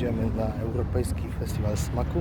idziemy na Europejski Festiwal Smaku.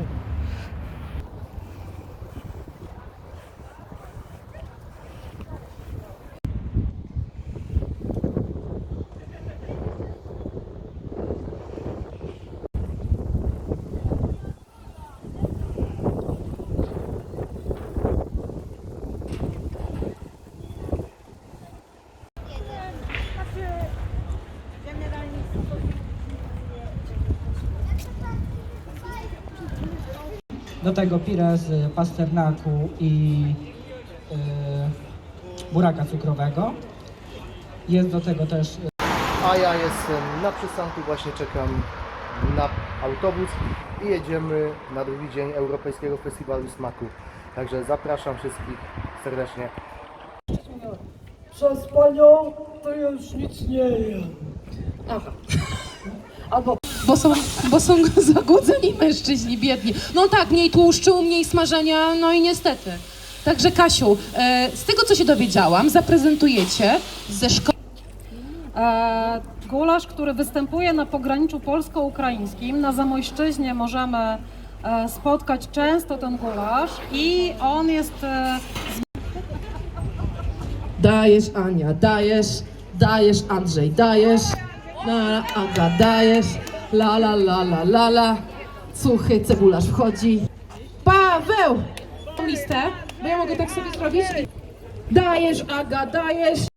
Do tego pire z pasternaku i y, buraka cukrowego. Jest do tego też y, A ja jestem na przystanku, właśnie czekam na autobus i jedziemy na drugi dzień Europejskiego Festiwalu Smaku. Także zapraszam wszystkich serdecznie. Przez panią to już nic nie jem. Aha. Albo, bo są, bo są zagudzeni mężczyźni, biedni. No tak, mniej tłuszczu, mniej smażenia, no i niestety. Także Kasiu, e, z tego co się dowiedziałam, zaprezentujecie ze szkoły. E, gulasz, który występuje na pograniczu polsko-ukraińskim. Na Zamojszczyźnie możemy e, spotkać często ten gulasz i on jest e, Dajesz Ania, dajesz, dajesz Andrzej, dajesz, la, Aga, dajesz, la la la la la la, suchy cebularz wchodzi. Paweł! Listę, bo ja mogę tak sobie zrobić. Dajesz Aga, dajesz,